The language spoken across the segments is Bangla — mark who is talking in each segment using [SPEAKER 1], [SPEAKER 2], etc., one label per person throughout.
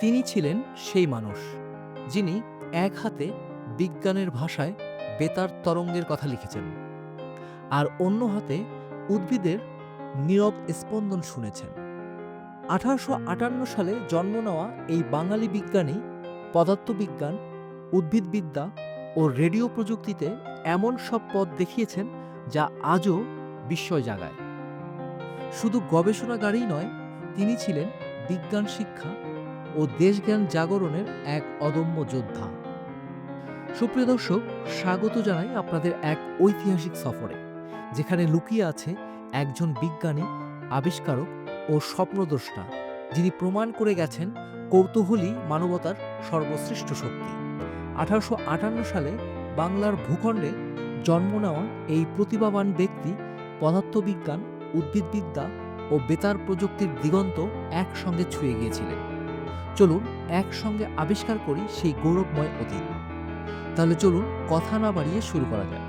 [SPEAKER 1] তিনি ছিলেন সেই মানুষ, যিনি এক হাতে বিজ্ঞানের ভাষায় বেতার তরঙ্গের কথা লিখেছেন আর অন্য হাতে উদ্ভিদের নীরব স্পন্দন শুনেছেন। আঠারোশো আটান্ন সালে জন্ম নেওয়া এই বাঙালি বিজ্ঞানী, পদার্থবিজ্ঞান, উদ্ভিদবিদ্যা ও রেডিও প্রযুক্তিতে এমন সব পথ দেখিয়েছেন যা আজও বিস্ময় জাগায়। শুধু গবেষণাগারেই নয়, তিনি ছিলেন বিজ্ঞান শিক্ষা ও দেশজ্ঞান জাগরণের এক অদম্য যোদ্ধা। সুপ্রিয় দর্শক, স্বাগত জানাই আপনাদের এক ঐতিহাসিক সফরে, যেখানে লুকিয়ে আছে একজন বিজ্ঞানী, আবিষ্কারক ও স্বপ্নদ্রষ্টা, যিনি প্রমাণ করে গেছেন কৌতূহলী মানবতার সর্বশ্রেষ্ঠ শক্তি। আঠারোশো আটান্ন সালে বাংলার ভূখণ্ডে জন্ম নেওয়া এই প্রতিভাবান ব্যক্তি পদার্থবিজ্ঞান, উদ্ভিদবিদ্যা ও বেতার প্রযুক্তির দিগন্ত একসঙ্গে ছুঁয়ে গিয়েছিলেন। চলুন একসঙ্গে আবিষ্কার করি সেই গৌরবময় অতীত। তাহলে চলুন কথা না বাড়িয়ে শুরু করা যাক।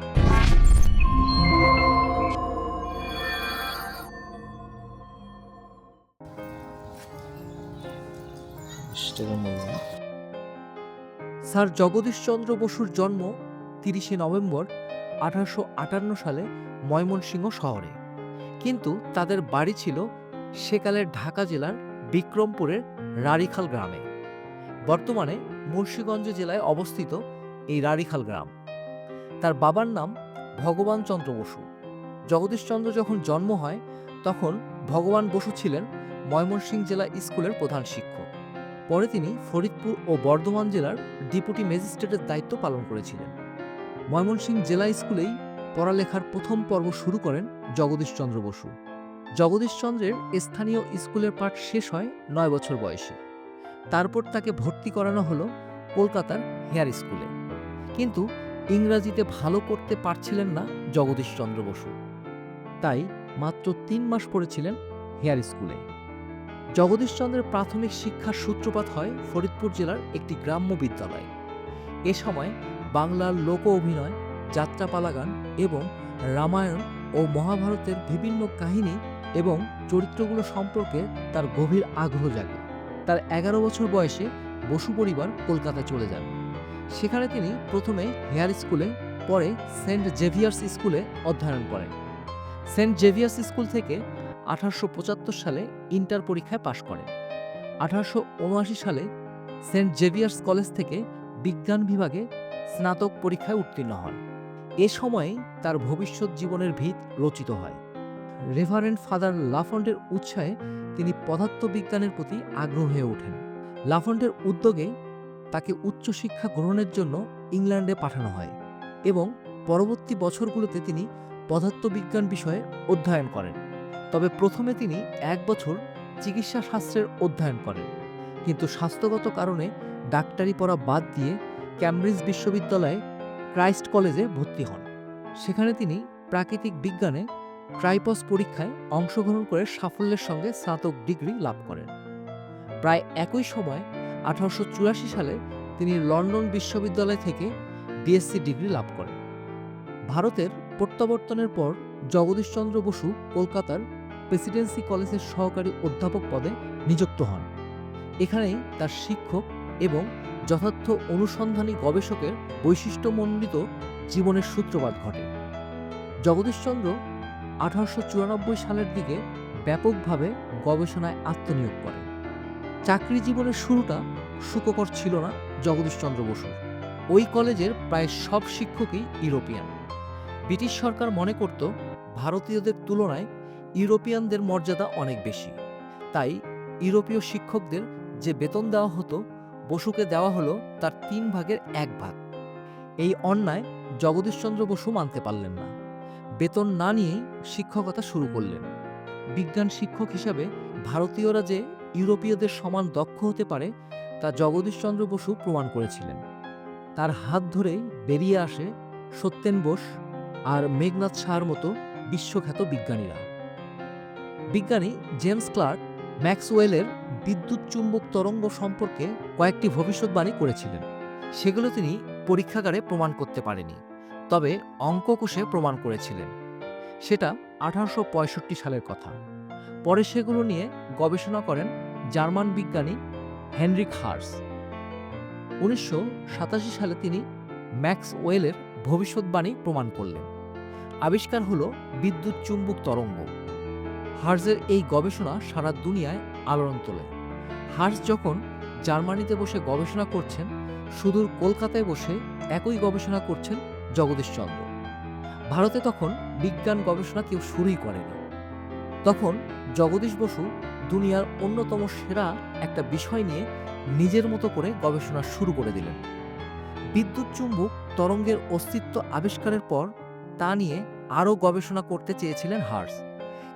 [SPEAKER 1] স্যার জগদীশচন্দ্র বসুর জন্ম তিরিশে নভেম্বর আঠারোশো আটান্ন সালে ময়মনসিংহ শহরে। কিন্তু তাদের বাড়ি ছিল সেকালের ঢাকা জেলার বিক্রমপুরের রাড়িখাল গ্রামে। বর্তমানে মুন্সীগঞ্জ জেলায় অবস্থিত এই রাড়িখাল গ্রাম। তার বাবার নাম ভগবান চন্দ্র বসু। জগদীশচন্দ্র যখন জন্ম হয়, তখন ভগবান বসু ছিলেন ময়মনসিংহ জেলা স্কুলের প্রধান শিক্ষক। পরে তিনি ফরিদপুর ও বর্ধমান জেলার ডিপুটি ম্যাজিস্ট্রেটের দায়িত্ব পালন করেছিলেন। ময়মনসিংহ জেলা স্কুলেই পড়ালেখার প্রথম পর্ব শুরু করেন জগদীশচন্দ্র বসু। জগদীশচন্দ্রের স্থানীয় স্কুলের পাঠ শেষ হয় নয় বছর বয়সে। তারপর তাকে ভর্তি করানো হলো কলকাতার হেয়ার স্কুলে। কিন্তু ইংরাজিতে ভালো করতে পারছিলেন না জগদীশচন্দ্র বসু। তাই মাত্র তিন মাস পড়েছিলেন হেয়ার স্কুলে। জগদীশচন্দ্রের প্রাথমিক শিক্ষার সূত্রপাত হয় ফরিদপুর জেলার একটি গ্রাম্য বিদ্যালয়ে। এ সময় বাংলার লোক অভিনয় যাত্রাপালা গান এবং রামায়ণ ও মহাভারতের বিভিন্ন কাহিনী এবং চরিত্রগুলো সম্পর্কে তার গভীর আগ্রহ জাগে। তার এগারো বছর বয়সে বসু পরিবার কলকাতা চলে যান। সেখানে তিনি প্রথমে হেয়ার স্কুলে, পরে সেন্ট জেভিয়ার্স স্কুলে অধ্যয়ন করেন। সেন্ট জেভিয়ার্স স্কুল থেকে আঠারোশো পঁচাত্তর সালে ইন্টার পরীক্ষায় পাশ করেন। আঠারোশো উনআশি সালে সেন্ট জেভিয়ার্স কলেজ থেকে বিজ্ঞান বিভাগে স্নাতক পরীক্ষায় উত্তীর্ণ হন। এ সময়ে তার ভবিষ্যৎ জীবনের ভিত রচিত হয়। রেভারেন্ড ফাদার লাফন্ডের উৎসাহে তিনি পদার্থবিজ্ঞানের প্রতি আগ্রহ হয়ে ওঠেন। লাফন্ডের উদ্যোগে তাকে উচ্চশিক্ষা গ্রহণের জন্য ইংল্যান্ডে পাঠানো হয় এবং পরবর্তী বছরগুলোতে তিনি পদার্থবিজ্ঞান বিষয়ে অধ্যয়ন করেন। তবে প্রথমে তিনি এক বছর চিকিৎসা শাস্ত্রের অধ্যয়ন করেন। কিন্তু স্বাস্থ্যগত কারণে ডাক্তারি পড়া বাদ দিয়ে ক্যামব্রিজ বিশ্ববিদ্যালয়ে ক্রাইস্ট কলেজে ভর্তি হন। সেখানে তিনি প্রাকৃতিক বিজ্ঞানে ট্রাইপস পরীক্ষায় অংশগ্রহণ করে সাফল্যের সঙ্গে স্নাতক ডিগ্রি লাভ করেন। প্রায় একই সময় আঠারোশো চুরাশি সালে তিনি লন্ডন বিশ্ববিদ্যালয় থেকে বিএসসি ডিগ্রি লাভ করেন। ভারতের প্রত্যাবর্তনের পর জগদীশচন্দ্র বসু কলকাতার প্রেসিডেন্সি কলেজের সহকারী অধ্যাপক পদে নিযুক্ত হন। এখানেই তার শিক্ষক এবং যথার্থ অনুসন্ধানী গবেষকের বৈশিষ্ট্যমণ্ডিত জীবনের সূত্রপাত ঘটে। জগদীশচন্দ্র আঠারোশো চুরানব্বই সালের দিকে ব্যাপকভাবে গবেষণায় আত্মনিয়োগ করেন চাকরি জীবনের শুরুটা সুখকর ছিল না জগদীশচন্দ্র বসুর। ওই কলেজের প্রায় সব শিক্ষকই ইউরোপিয়ান। ব্রিটিশ সরকার মনে করত, ভারতীয়দের তুলনায় ইউরোপিয়ানদের মর্যাদা অনেক বেশি। তাই ইউরোপীয় শিক্ষকদের যে বেতন দেওয়া হতো, বসুকে দেওয়া হলো তার তিন ভাগের এক ভাগ। এই অন্যায় জগদীশচন্দ্র বসু মানতে পারলেন না। বেতন না নিয়েই শিক্ষকতা শুরু করলেন। বিজ্ঞান শিক্ষক হিসাবে ভারতীয়রা যে ইউরোপীয়দের সমান দক্ষ হতে পারে, তা জগদীশচন্দ্র বসু প্রমাণ করেছিলেন। তার হাত ধরেই বেরিয়ে আসে সত্যেন বোস আর মেঘনাথ শাহর মতো বিশ্বখ্যাত বিজ্ঞানীরা। বিজ্ঞানী জেমস ক্লার্ক ম্যাক্সওয়েলের বিদ্যুৎ চুম্বক তরঙ্গ সম্পর্কে কয়েকটি ভবিষ্যৎবাণী করেছিলেন। সেগুলো তিনি পরীক্ষাগারে প্রমাণ করতে পারেনি তবে অঙ্ক কোষে প্রমাণ করেছিলেন। সেটা আঠারোশো পঁয়ষট্টি সালের কথা। পরে সেগুলো নিয়ে গবেষণা করেন জার্মান বিজ্ঞানী হেনরিক হার্স উনিশশো সাতাশি সালে তিনি ম্যাক্স ওয়েলের ভবিষ্যৎবাণী প্রমাণ করলেন। আবিষ্কার হল বিদ্যুৎ চুম্বক তরঙ্গ। হার্জের এই গবেষণা সারা দুনিয়ায় আলোড়ন তোলে। হার্স যখন জার্মানিতে বসে গবেষণা করছেন, সুদূর কলকাতায় বসে একই গবেষণা করছেন জগদীশচন্দ্র ভারতে তখন বিজ্ঞান গবেষণা কেউ শুরুই করেনি। তখন জগদীশ বসু দুনিয়ার অন্যতম সেরা একটা বিষয় নিয়ে নিজের মতো করে গবেষণা শুরু করে দিলেন। বিদ্যুৎ চুম্বক তরঙ্গের অস্তিত্ব আবিষ্কারের পর তা নিয়ে আরও গবেষণা করতে চেয়েছিলেন হার্স,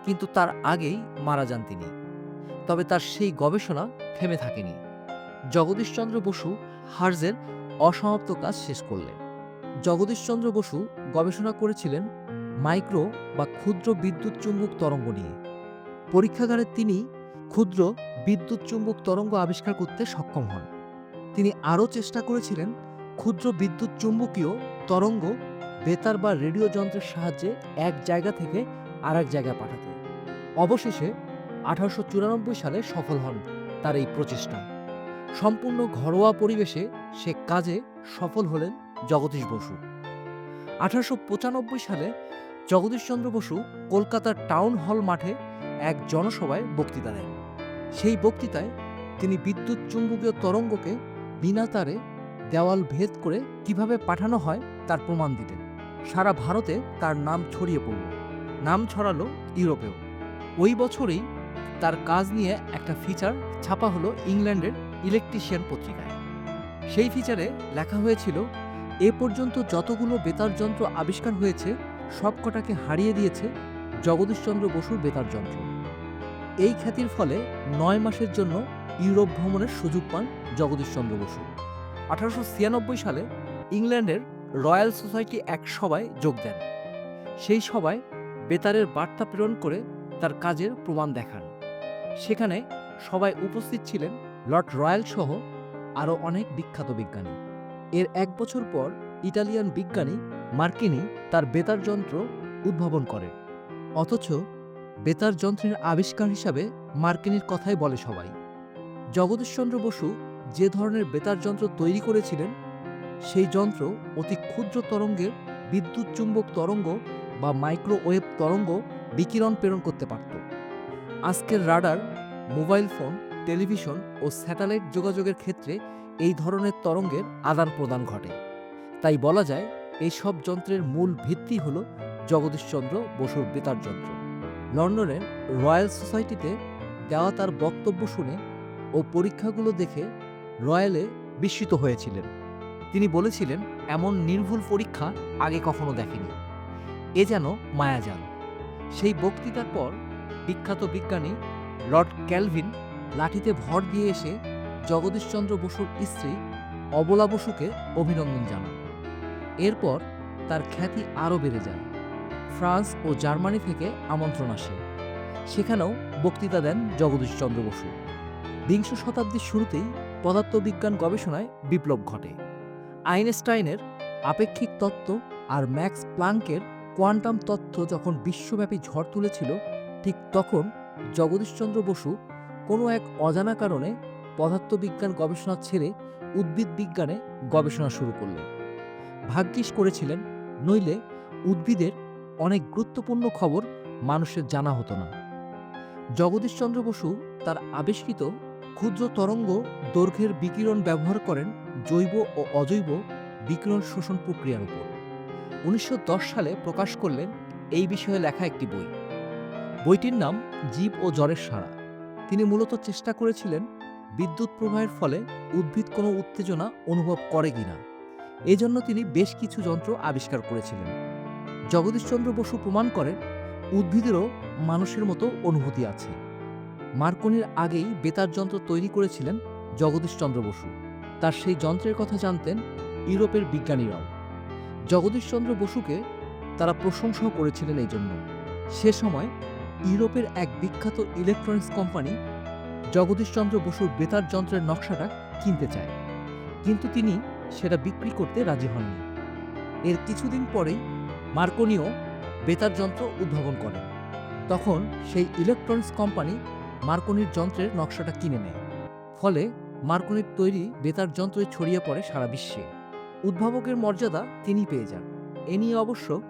[SPEAKER 1] কিন্তু তার আগেই মারা যান তিনি। তবে তার সেই গবেষণা থেমে থাকেনি। জগদীশচন্দ্র বসু হার্জের অসমাপ্ত কাজ শেষ করলেন। জগদীশচন্দ্র বসু গবেষণা করেছিলেন মাইক্রো বা ক্ষুদ্র বিদ্যুৎ চুম্বক তরঙ্গ নিয়ে। পরীক্ষাগারে তিনি ক্ষুদ্র বিদ্যুৎ চুম্বক তরঙ্গ আবিষ্কার করতে সক্ষম হন। তিনি আরও চেষ্টা করেছিলেন ক্ষুদ্র বিদ্যুৎ চুম্বকীয় তরঙ্গ বেতার বা রেডিও যন্ত্রের সাহায্যে এক জায়গা থেকে আর এক জায়গায় পাঠাতে। অবশেষে আঠারোশো চুরানব্বই সালে সফল হন তার এই প্রচেষ্টা। সম্পূর্ণ ঘরোয়া পরিবেশে সে কাজে সফল হলেন জগদীশ বসু। আঠারোশো পঁচানব্বই সালে জগদীশচন্দ্র বসু কলকাতার টাউন হল মাঠে এক জনসভায় বক্তৃতা দেন। সেই বক্তৃতায় তিনি বিদ্যুৎ চুম্বকীয় তরঙ্গকে বিনা তারে দেওয়াল ভেদ করে কীভাবে পাঠানো হয় তার প্রমাণ দিতেন। সারা ভারতে তার নাম ছড়িয়ে পড়ল। নাম ছড়ালো ইউরোপেও। ওই বছরেই তার কাজ নিয়ে একটা ফিচার ছাপা হলো ইংল্যান্ডের ইলেকট্রিশিয়ান পত্রিকায়। সেই ফিচারে লেখা হয়েছিল এ পর্যন্ত যতগুলো বেতার যন্ত্র আবিষ্কার হয়েছে, সবকটাকে হারিয়ে দিয়েছে জগদীশচন্দ্র বসুর বেতার যন্ত্র। এই খ্যাতির ফলে নয় মাসের জন্য ইউরোপ ভ্রমণের সুযোগ পান জগদীশচন্দ্র বসু। আঠারোশো ছিয়ানব্বই সালে ইংল্যান্ডের রয়্যাল সোসাইটি এক সভায় যোগ দেন। সেই সভায় বেতারের বার্তা প্রেরণ করে তার কাজের প্রমাণ দেখান। সেখানে সবাই উপস্থিত ছিলেন লর্ড রয়্যাল সহ আরও অনেক বিখ্যাত বিজ্ঞানী। এর এক বছর পর ইটালিয়ান বিজ্ঞানী মার্কিনি তার বেতার যন্ত্র উদ্ভাবন করেন অথচ বেতার যন্ত্রের আবিষ্কার হিসাবে মার্কিনির কথাই বলে সবাই। জগদীশচন্দ্র বসু যে ধরনের বেতার যন্ত্র তৈরি করেছিলেন, সেই যন্ত্র অতি ক্ষুদ্র তরঙ্গের বিদ্যুৎ চুম্বক তরঙ্গ বা মাইক্রোওয়েভ তরঙ্গ বিকিরণ প্রেরণ করতে পারত। আজকের রাডার, মোবাইল ফোন, টেলিভিশন ও স্যাটেলাইট যোগাযোগের ক্ষেত্রে এই ধরনের তরঙ্গের আদান প্রদান ঘটে। তাই বলা যায়, এই সব যন্ত্রের মূল ভিত্তি হল জগদীশচন্দ্র বসুর বেতার যন্ত্র। লন্ডনের রয়্যাল সোসাইটিতে দেওয়া তার বক্তব্য শুনে ও পরীক্ষাগুলো দেখে রয়্যালে বিস্মিত হয়েছিলেন। তিনি বলেছিলেন, এমন নির্ভুল পরীক্ষা আগে কখনো দেখেনি। এ যেন মায়াজাল। সেই বক্তৃতার পর বিখ্যাত বিজ্ঞানী লর্ড ক্যালভিন লাঠিতে ভর দিয়ে এসে জগদীশচন্দ্র বসুর স্ত্রী অবলা বসুকে অভিনন্দন জানান। এরপর তার খ্যাতি আরও বেড়ে যায়। ফ্রান্স ও জার্মানি থেকে আমন্ত্রণ আসে। সেখানেও বক্তৃতা দেন জগদীশচন্দ্র বসু। বিংশ শতাব্দীর শুরুতেই পদার্থবিজ্ঞান গবেষণায় বিপ্লব ঘটে। আইনস্টাইনের আপেক্ষিক তত্ত্ব আর ম্যাক্স প্লাঙ্কের কোয়ান্টাম তত্ত্ব যখন বিশ্বব্যাপী ঝড় তুলেছিল, ঠিক তখন জগদীশচন্দ্র বসু কোনো এক অজানা কারণে পদার্থবিজ্ঞান গবেষণা ছেড়ে উদ্ভিদ বিজ্ঞানে গবেষণা শুরু করলেন। ভাগ্যিস করেছিলেন, নইলে উদ্ভিদের অনেক গুরুত্বপূর্ণ খবর মানুষের জানা হতো না। জগদীশচন্দ্র বসু তার আবিষ্কৃত ক্ষুদ্র তরঙ্গ দৈর্ঘ্যের বিকিরণ ব্যবহার করেন জৈব ও অজৈব বিকিরণ শোষণ প্রক্রিয়ার উপর। উনিশশো দশ সালে প্রকাশ করলেন এই বিষয়ে লেখা একটি বই। বইটির নাম জীব ও জ্বরের সারা তিনি মূলত চেষ্টা করেছিলেন বিদ্যুৎ প্রবাহের ফলে উদ্ভিদ কোনো উত্তেজনা অনুভব করে কিনা এজন্য তিনি বেশ কিছু যন্ত্র আবিষ্কার করেছিলেন। জগদীশচন্দ্র বসু প্রমাণ করেন, উদ্ভিদেরও মানুষের মতো অনুভূতি আছে। মার্কনির আগেই বেতার যন্ত্র তৈরি করেছিলেন জগদীশচন্দ্র বসু। তার সেই যন্ত্রের কথা জানতেন ইউরোপের বিজ্ঞানীরাও। জগদীশচন্দ্র বসুকে তারা প্রশংসাও করেছিলেন এই জন্য সে সময় ইউরোপের এক বিখ্যাত ইলেকট্রনিক্স কোম্পানি জগদীশচন্দ্র বসুর বেতার যন্ত্রের নকশাটা কিনতে চায়। কিন্তু তিনি সেটা বিক্রি করতে রাজি হননি। এর কিছুদিন পরেই মার্কনিও বেতার যন্ত্র উদ্ভাবন করেন তখন সেই ইলেকট্রনিক্স কোম্পানি মার্কনির যন্ত্রের নকশাটা কিনে নেয়। ফলে মার্কনির তৈরি বেতার যন্ত্রে ছড়িয়ে পড়ে সারা বিশ্বে। উদ্ভাবকের মর্যাদা তিনি পেয়ে যান। এ নিয়ে অবশ্য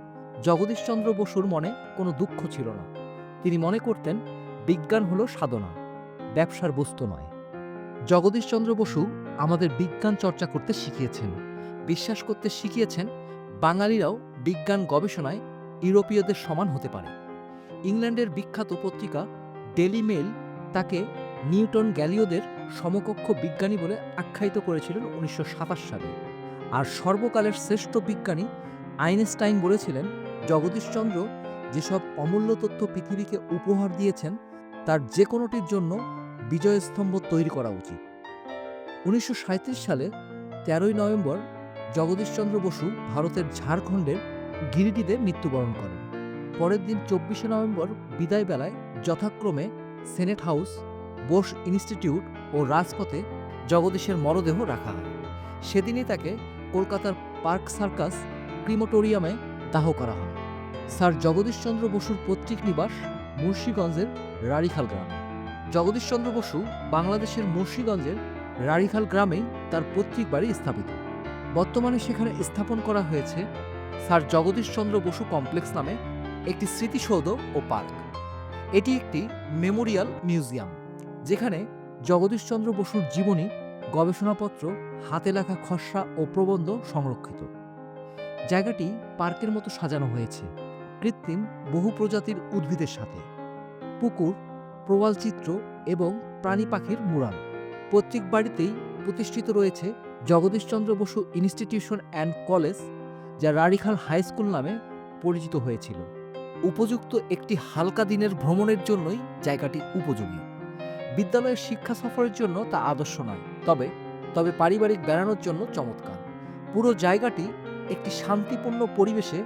[SPEAKER 1] জগদীশচন্দ্র বসুর মনে কোনো দুঃখ ছিল না। তিনি মনে করতেন, বিজ্ঞান হলো সাধনা। ব্যবসার বস্তু নয়। জগদীশচন্দ্র বসু আমাদের বিজ্ঞান চর্চা করতে শিখিয়েছেন। বিশ্বাস করতে শিখিয়েছেন, বাঙালিরাও বিজ্ঞান গবেষণায় ইউরোপীয়দের সমান হতে পারে। ইংল্যান্ডের বিখ্যাত পত্রিকা ডেলি মেল তাকে নিউটন গ্যালিওদের সমকক্ষ বিজ্ঞানী বলে আখ্যায়িত করেছিলেন উনিশশো সাতাশ সালে। আর সর্বকালের শ্রেষ্ঠ বিজ্ঞানী আইনস্টাইন বলেছিলেন, জগদীশচন্দ্র যেসব অমূল্য তথ্য পৃথিবীকে উপহার দিয়েছেন, তার যে কোনোটির জন্য বিজয়স্তম্ভ তৈরি করা উচিত। উনিশশো সাঁইত্রিশ সালে তেরোই নভেম্বর জগদীশচন্দ্র বসু ভারতের ঝাড়খণ্ডের গিরিডিতে মৃত্যুবরণ করেন। পরের দিন চব্বিশে নভেম্বর বিদায় বেলায় যথাক্রমে সেনেট হাউস, বোস ইনস্টিটিউট ও রাজপথে জগদীশের মরদেহ রাখা হয়। সেদিনই তাকে কলকাতার পার্ক সার্কাস ক্রিমোটোরিয়ামে দাহ করা হয়। স্যার জগদীশচন্দ্র বসুর পৈতৃক নিবাস মুন্সীগঞ্জের রাড়িখাল গ্রামে। জগদীশচন্দ্র বসু বাংলাদেশের মুন্সীগঞ্জের রাড়িখাল গ্রামেই তার পৈতৃক বাড়ি স্থাপিত। বর্তমানে সেখানে স্থাপন করা হয়েছে স্যার জগদীশচন্দ্র বসু কমপ্লেক্স নামে একটি স্মৃতিসৌধ ও পার্ক। এটি একটি মেমোরিয়াল মিউজিয়াম, যেখানে জগদীশচন্দ্র বসুর জীবনী, গবেষণাপত্র, হাতে লেখা খসড়া ও প্রবন্ধ সংরক্ষিত। জায়গাটি পার্কের মতো সাজানো হয়েছে, কৃত্রিম বহু প্রজাতির উদ্ভিদের সাথে। পুকুর প্রবাল চিত্র এবং প্রাণী পাখির মুরাল প্রত্যেক বাড়িতেই প্রতিষ্ঠিত রয়েছে Jagadishchandra Basu institution and college, যা রাড়িখাল হাই স্কুল নামে পরিচিত হয়েছিল। উপযুক্ত একটি হালকা দিনের ভ্রমণের জন্যই জায়গাটি উপযোগী। বিদ্যালয়ের শিক্ষা সফরের জন্য তা আদর্শ নয়, তবে তবে পারিবারিক বেড়ানোর জন্য চমৎকার। পুরো জায়গাটি একটি শান্তিপূর্ণ পরিবেশে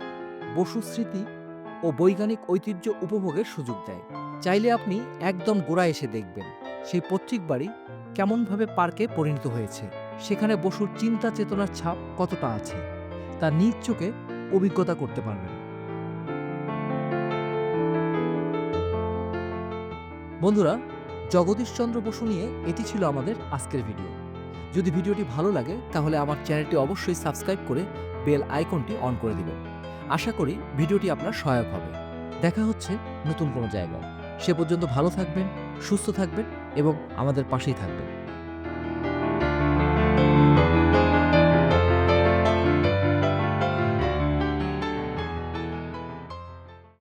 [SPEAKER 1] বসু স্মৃতি ও বৈজ্ঞানিক ঐতিহ্য উপভোগের সুযোগ দেয়। চাইলে আপনি একদম গোড়া এসে দেখবেন, সেই পৈতৃক বাড়ি কেমনভাবে পার্কে পরিণত হয়েছে। সেখানে বসুর চিন্তা চেতনার ছাপ কতটা আছে, তা নিজ চোখে অভিজ্ঞতা করতে পারবেন। বন্ধুরা, জগদীশচন্দ্র বসু নিয়ে এটি ছিল আমাদের আজকের ভিডিও। যদি ভিডিওটি ভালো লাগে, তাহলে আমার চ্যানেলটি অবশ্যই সাবস্ক্রাইব করে বেল আইকনটি অন করে দিবেন। আশা করি ভিডিওটি আপনার সহায়ক হবে। দেখা হচ্ছে নতুন কোনো জায়গায়। সে পর্যন্ত ভালো থাকবেন সুস্থ থাকবেন এবং আমাদের পাশেই থাকবেন।